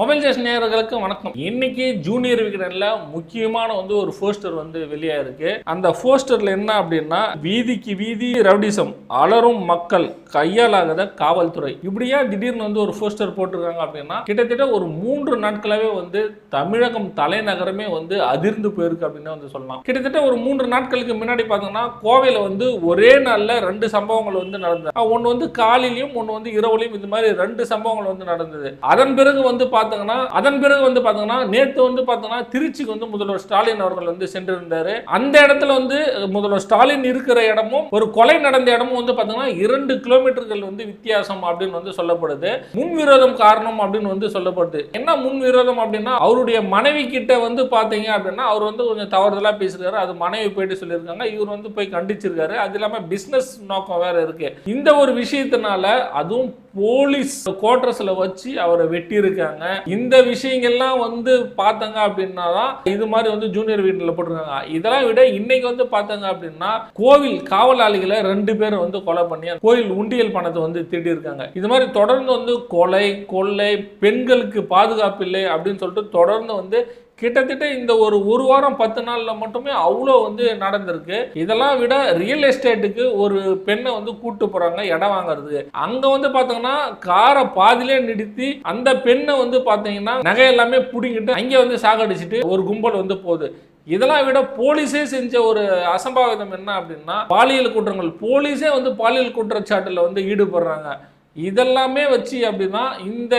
Mobile station நேயர்களுக்கு வணக்கம். இன்னைக்கு ஜூனியர் விகடன்ல முக்கியமான வந்து ஒரு போஸ்டர் வந்து வெளியா இருக்கு அந்த போஸ்டர்ல என்ன அப்படின்னா வீதிக்கு வீதி ரவுடிசம் அலரும் மக்கள் கையாலாகாத காவல்துறை. இப்படியா திடீர்னு வந்து ஒரு போஸ்டர் போட்டிருக்காங்க அப்படின்னா கிட்டத்தட்ட ஒரு மூன்று நாட்களாவே வந்து தமிழகம் தலைநகரமே வந்து அதிர்ந்து போயிருக்கு அப்படின்னு வந்து சொல்லலாம். கிட்டத்தட்ட ஒரு மூன்று நாட்களுக்கு முன்னாடி பார்த்தோம்னா கோவையில வந்து ஒரே நாள்ல ரெண்டு சம்பவங்கள் வந்து நடந்தது. ஒன்று வந்து காலையிலையும் ஒன்று வந்து இரவுலையும் இந்த மாதிரி ரெண்டு சம்பவங்கள் வந்து நடந்தது. அதன் பிறகு வந்து பார்த்தீங்கன்னா அதன் பிறகு வந்து பார்த்தீங்கன்னா நேற்று வந்து பார்த்தீங்கன்னா திருச்சிக்கு வந்து முதல்வர் ஸ்டாலின் அவர்கள் வந்து சென்றிருந்தாரு. அந்த இடத்துல வந்து முதல்வர் ஸ்டாலின் இருக்கிற இடமும் ஒரு கொலை நடந்த இடமும் வந்து பார்த்தீங்கன்னா இரண்டு கிலோமீட்டர்கள் வந்து வித்தியாசம் அப்படின்னு வந்து சொல்லப்படுது. முன்விரோதம் காரணம் அப்படின்னு வந்து சொல்லப்படுது. என்ன முன்விரோதம் அப்படின்னா அவருடைய மனைவி கிட்ட வந்து பார்த்தீங்க அப்படின்னா அவர் வந்து கொஞ்சம் தவறுதலாக பேசியிருக்காரு. அது மனைவி போயிட்டு சொல்லியிருக்காங்க. இவர் வந்து போய் கண்டிச்சிருக்காரு. அது இல்லாமல் பிஸ்னஸ் நோக்கம் வேற இருக்கு. இந்த ஒரு விஷயத்தினால அதுவும் போலீஸ் கோட்ரஸ்ல வச்சு அவரை வெட்டியிருக்காங்க. இந்த விஷயங்கள்லாம் வந்து பார்த்தாங்க அப்படின்னா தான் இது மாதிரி வந்து ஜூனியர் வீட்டில் போட்டிருக்காங்க. இதெல்லாம் விட இன்னைக்கு வந்து பார்த்தாங்க அப்படின்னா கோவில் காவலாளிகளை ரெண்டு பேரும் வந்து கொலை பண்ணி கோயில் உண்டியல் பணத்தை வந்து திருடி இருக்காங்க இது மாதிரி தொடர்ந்து வந்து கொலை கொள்ளை பெண்களுக்கு பாதுகாப்பு இல்லை அப்படின்னு சொல்லிட்டு தொடர்ந்து வந்து கிட்டத்தட்ட இந்த ஒரு ஒரு வாரம் பத்து நாளில் மட்டுமே அவ்வளோ வந்து நடந்திருக்கு. இதெல்லாம் விட ரியல் எஸ்டேட்டுக்கு ஒரு பெண்ணை வந்து கூட்டு போகிறாங்க இடம் வாங்குறது. அங்கே வந்து பார்த்தீங்கன்னா காரை பாதிலே நிறுத்தி அந்த பெண்ணை வந்து பார்த்தீங்கன்னா நகை எல்லாமே பிடிங்கிட்டு அங்கே வந்து சாகடிச்சிட்டு ஒரு கும்பல் வந்து போகுது. இதெல்லாம் விட போலீஸே செஞ்ச ஒரு அசம்பாவிதம் என்ன அப்படின்னா பாலியல் குற்றங்கள். போலீஸே வந்து பாலியல் குற்றச்சாட்டில் வந்து ஈடுபடுறாங்க. இதெல்லாமே வச்சு அப்படின்னா இந்த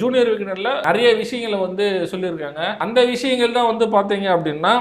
ஜூனியர் விகடனில் நிறைய விஷயங்களை வந்து சொல்லியிருக்காங்க. அந்த விஷயங்கள் தான் வந்து பார்த்தீங்க அப்படின்னா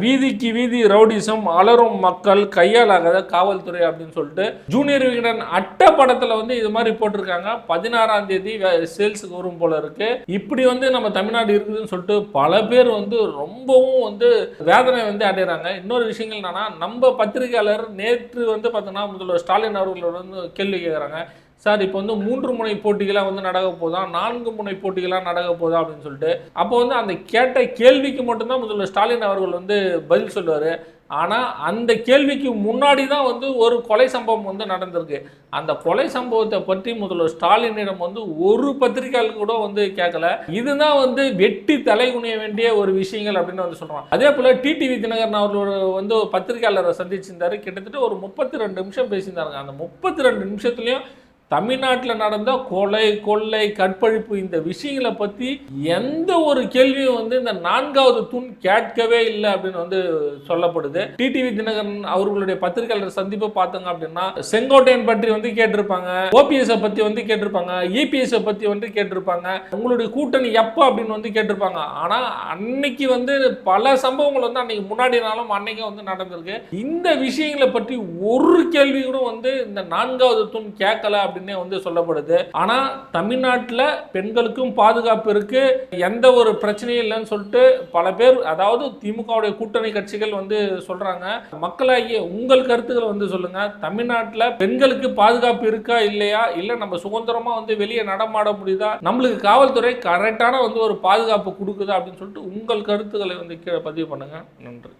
வீதிக்கு வீதி ரவுடிசம் அலரும் மக்கள் கையாலாகாத காவல்துறை அப்படின்னு சொல்லிட்டு ஜூனியர் விகடன் அட்ட படத்தில் வந்து இது மாதிரி போட்டிருக்காங்க. பதினாறாம் தேதி சேல்ஸுக்கு வரும் போல இருக்கு. இப்படி வந்து நம்ம தமிழ்நாடு இருக்குதுன்னு சொல்லிட்டு பல பேர் வந்து ரொம்பவும் வந்து வேதனை வந்து அடைகிறாங்க இன்னொரு விஷயங்கள் என்னன்னா நம்ம பத்திரிகையாளர் நேற்று வந்து பார்த்தோன்னா முதல்வர் ஸ்டாலின் அவர்களோட வந்து கேள்வி கேட்குறாங்க சார் இப்போ வந்து மூன்று முனை போட்டிகளாக வந்து நடக்க போதா? நான்கு முனை போட்டிகளாக நடக்க போதா அப்படின்னு சொல்லிட்டு அப்போ வந்து அந்த கேட்ட கேள்விக்கு மட்டும்தான் முதல்வர் ஸ்டாலின் அவர்கள் வந்து பதில் சொல்லுவார். ஆனால் அந்த கேள்விக்கு முன்னாடி தான் வந்து ஒரு கொலை சம்பவம் வந்து நடந்திருக்கு. அந்த கொலை சம்பவத்தை பற்றி முதல்வர் ஸ்டாலினிடம் வந்து ஒரு பத்திரிகையாளர் கூட வந்து கேட்கல. இதுதான் வந்து வெட்டி தலை குனிய வேண்டிய ஒரு விஷயங்கள் அப்படின்னு வந்து சொல்கிறோம் அதே போல் டிடிவி தினகரன் அவர்களோட வந்து பத்திரிகையாளரை சந்திச்சிருந்தாரு. கிட்டத்தட்ட ஒரு முப்பத்தி ரெண்டு நிமிஷம் பேசியிருந்தாருங்க. அந்த முப்பத்தி ரெண்டு நிமிஷத்துலையும் தமிழ்நாட்டில் நடந்த கொலை கொள்ளை கற்பழிப்பு இந்த விஷயங்களை பற்றி எந்த ஒரு கேள்வியும் வந்து இந்த நான்காவது தூண் கேட்கவே இல்லை அப்படின்னு வந்து சொல்லப்படுது. டிடிவி தினகரன் அவர்களுடைய பத்திரிகையாளர் சந்திப்பை பார்த்தோங்க அப்படின்னா செங்கோட்டையன் பற்றி வந்து கேட்டிருப்பாங்க ஓபிஎஸ்ஸை பற்றி வந்து கேட்டிருப்பாங்க இபிஎஸ் பற்றி வந்து கேட்டிருப்பாங்க உங்களுடைய கூட்டணி எப்போ அப்படின்னு வந்து கேட்டிருப்பாங்க. ஆனால் அன்னைக்கு வந்து பல சம்பவங்கள் வந்து அன்னைக்கு முன்னாடி நாளும் அன்னைக்கு வந்து நடந்திருக்கு. இந்த விஷயங்களை பற்றி ஒரு கேள்வி கூட வந்து இந்த நான்காவது தூண் கேட்கல அப்படின்னு வந்து சொல்லப்படுது. ஆனால் தமிழ்நாட்டில் பெண்களுக்கும் பாதுகாப்பு இருக்கு. எந்த ஒரு பிரச்சனையும் இல்லைன்னு சொல்லிட்டு பல பேர் அதாவது திமுகவுடைய கூட்டணி கட்சிகள் வந்து சொல்றாங்க. மக்களாகிய உங்கள் கருத்துக்களை வந்து சொல்லுங்க. தமிழ்நாட்டில் பெண்களுக்கு பாதுகாப்பு இருக்கா இல்லையா? இல்லை நம்ம சுதந்திரமா வந்து வெளியே நடமாட முடியுதா? நம்மளுக்கு காவல்துறை கரெக்டான வந்து ஒரு பாதுகாப்பு கொடுக்குதா அப்படின்னு சொல்லிட்டு உங்கள் கருத்துக்களை வந்து கீழே பதிவு பண்ணுங்க. நன்றி.